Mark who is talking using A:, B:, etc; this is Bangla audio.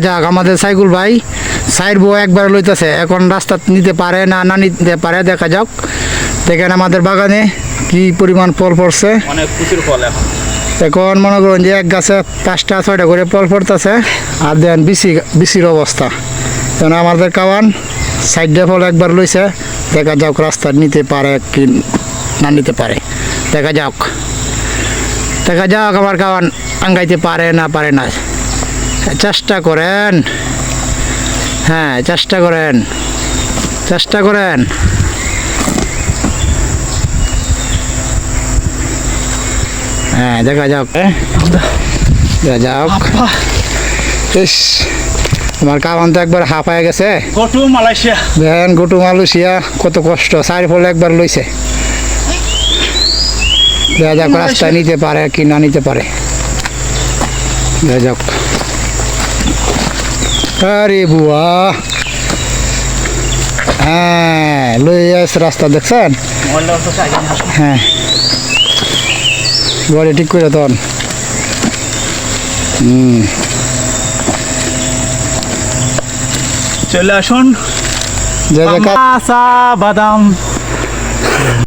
A: যাক আমাদের সাইকুল ভাই সাইড বউ একবার লইতেছে। এখন রাস্তা নিতে পারে না না নিতে পারে দেখা যাক। দেখেন আমাদের বাগানে কি পরিমাণ ফল পড়ছে।
B: অনেক প্রচুর ফল এখন।
A: এখন মনে করুন যে এক গাছে পাঁচটা ছয়টা করে ফল পড়তেছে। আর দেন বিসি বিসির অবস্থা। যেন আমাদের কাওয়ান সাইডে ফল একবার লইছে। দেখা যাক রাস্তা নিতে পারে কি না নিতে পারে। দেখা যাক। দেখা যাক আমার কাওয়ান আঙ্গাইতে পারে না পারে না। চেষ্টা করেন। হ্যাঁ চেষ্টা করেন। চেষ্টা করেন। হ্যাঁ দেখা যাক। দেখা যাক। ইস আমার কামান তো একবার হাঁপায় গেছে।
B: Go to Malaysia.
A: দেখেন গোটু মালয়েশিয়া কত কষ্ট। চার ফল একবার লইছে। দেখা যাক রাস্তায় নিতে পারে কি না নিতে পারে। দেখা যাক। আরে বুয়া। হ্যাঁ লই আস রাস্তা দেখছেন। হ্যাঁ। গাড়ি ঠিক করে তখন হুম।
B: চলে আসুন। বাদাম।